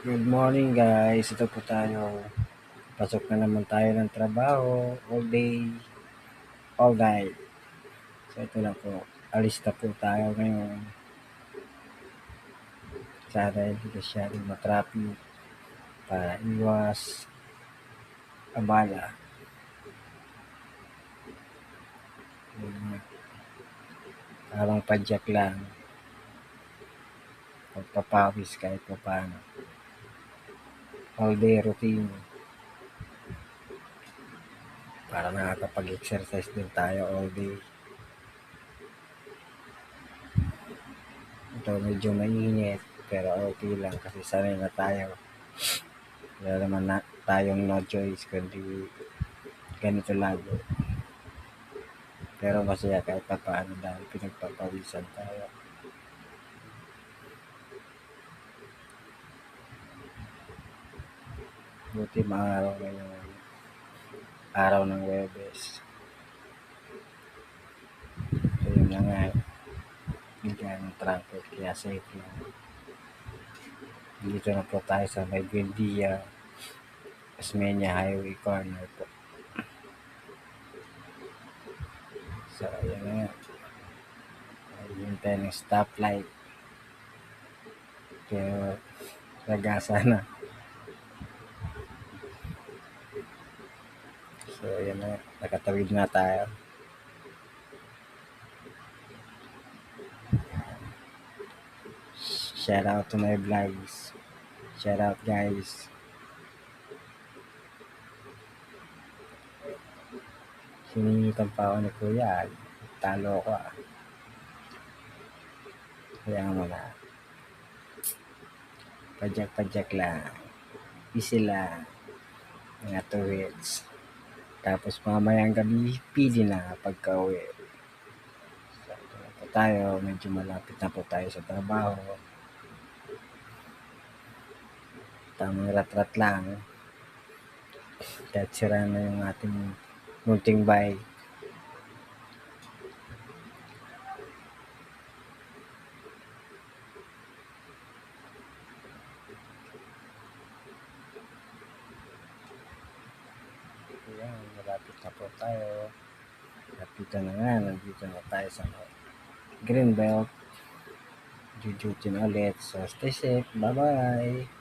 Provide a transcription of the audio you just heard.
Good morning guys. Ito po tayo. Pasok na naman tayo ng trabaho. All day. All night. So ito na po. Alis na po tayo ngayon. Sana hindi masyadong matraffic para iwas abala. Parang padyak lang. Pagpapawis kahit pa paano. Day routine. Para nakakapag-exercise din tayo all day. Ito medyo mainit pero okay lang kasi sanay na tayo. Wala naman na tayong no choice kundi ganito lagi. Pero masaya kahit pa paano dahil pinagpapawisan tayo. Buti maaraw ngayon. Araw ng Webes. So yun na nga. Bigyan ng traffic kaya safe lang. Dito na po tayo sa may Buendia. Osmeña Highway Corner po. So, yun na nga. Hintay ng stoplight. Pero, nagasa na. So, yun na. Nakatawid na tayo. Shout out to my vlogs. Shout out guys. Siningitan pa ako ni Kuya. Talo ko ah. Kaya mo na. Padyak-padyak lang. Easy lang. Mga two hits. Tapos mamayang gabi, pili na pagka uwi. So, po tayo. Medyo malapit na po tayo sa trabaho. Tamang rat-rat lang. Kahit sira na yung ating munting bike. Ayan, po tayo. Lapit na nga, nandito na tayo sa Greenbelt. Jujutin ulit. So, stay safe. Bye-bye.